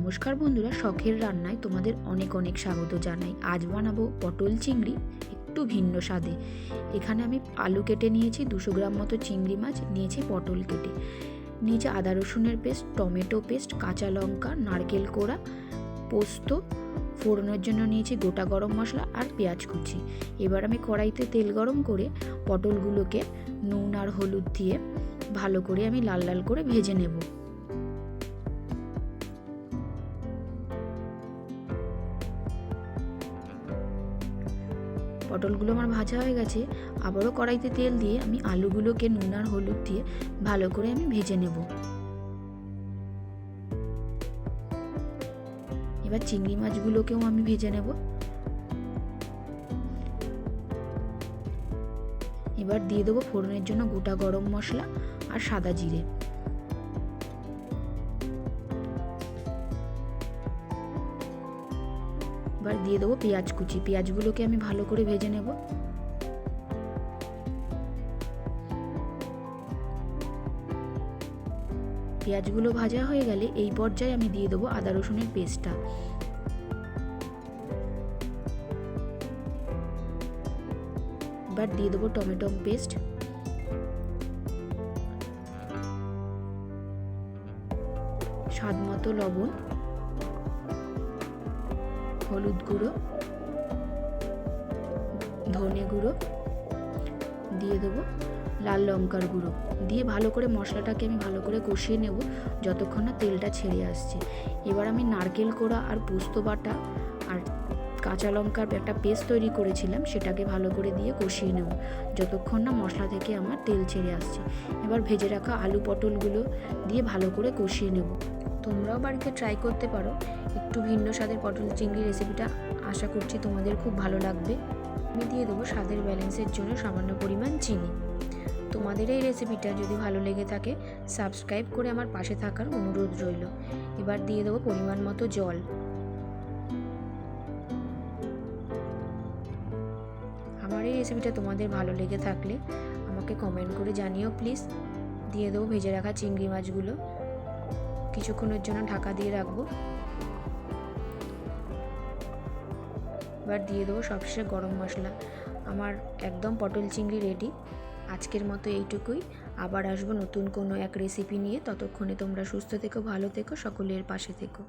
নমস্কার বন্ধুরা, শখের রান্নায় তোমাদের অনেক অনেক স্বাগত জানাই। আজ বানাবো পটল চিংড়ি, একটু ভিন্ন স্বাদে। এখানে আমি আলু কেটে নিয়েছি, দুশো গ্রাম মতো চিংড়ি মাছ, নিয়েছি পটল কেটে। নিয়েছি আদা রসুনের পেস্ট, টমেটো পেস্ট, কাঁচা লঙ্কা, নারকেল কোড়া, পোস্ত। ফোড়নের জন্য নিয়েছি গোটা গরম মশলা আর পেঁয়াজ কুচি। এবার আমি কড়াইতে তেল গরম করে পটলগুলোকে নুন আর হলুদ দিয়ে ভালো করে আমি লাল লাল করে ভেজে নেব। পটলগুলো আমার ভাজা হয়ে গেছে, আবারও কড়াইতে তেল দিয়ে আমি আলুগুলোকে নুন আর হলুদ দিয়ে ভালো করে আমি ভেজে নেব। এবার চিংড়ি মাছগুলোকেও আমি ভেজে নেব। এবার দিয়ে দেবো ফোড়নের জন্য গোটা গরম মশলা আর সাদা জিরে। এবার দিয়ে দেবো পেঁয়াজ কুচি। পেঁয়াজগুলোকে আমি ভালো করে ভেজে নেব। পেঁয়াজগুলো ভাজা হয়ে গেলে এই পর্যায়ে আমি দিয়ে দেবো আদা রসুনের পেস্টটা। এবার দিয়ে দেবো টমেটো পেস্ট। স্বাদ মতো লবণ। হলুদ গুঁড়ো, ধনে গুঁড়ো দিয়ে দেবো, লাল লঙ্কার গুঁড়ো দিয়ে ভালো করে মশলাটাকে আমি ভালো করে কষিয়ে নেব যতক্ষণ না তেলটা ছেড়ে আসছে। এবার আমি নারকেল কোড়া আর পোস্ত বাটা আর কাঁচা লঙ্কার একটা পেস্ট তৈরি করেছিলাম সেটাকে ভালো করে দিয়ে কষিয়ে নেব যতক্ষণ না মশলা থেকে আমার তেল ছেড়ে আসছে। এবার ভেজে রাখা আলু পটলগুলো দিয়ে ভালো করে কষিয়ে নেব। তোমরাও বাড়িতে ট্রাই করতে পারো। একটু ভিন্ন স্বাদের পটল চিংড়ি রেসিপিটা আশা করছি তোমাদের খুব ভালো লাগবে। আমি দিয়ে দেবো স্বাদের ব্যালেন্সের জন্য সামান্য পরিমাণ চিনি। তোমাদের এই রেসিপিটা যদি ভালো লেগে থাকে সাবস্ক্রাইব করে আমার পাশে থাকার অনুরোধ রইল। এবার দিয়ে দেবো পরিমাণ মতো জল। আমার এই রেসিপিটা তোমাদের ভালো লেগে থাকলে আমাকে কমেন্ট করে জানিও প্লিজ দিয়ে দেবো ভেজে রাখা চিংড়ি মাছগুলো। কিছুক্ষণের জন্য ঢাকা দিয়ে রাখব। এবার দিয়ে দেবো সবশেষে গরম মশলা। আমার একদম পটল চিংড়ি রেডি আজকের মতো এইটুকুই। আবার আসব নতুন কোনো এক রেসিপি নিয়ে। ততক্ষণে তোমরা সুস্থ থেকো, ভালো থেকো, সকলের পাশে থেকো।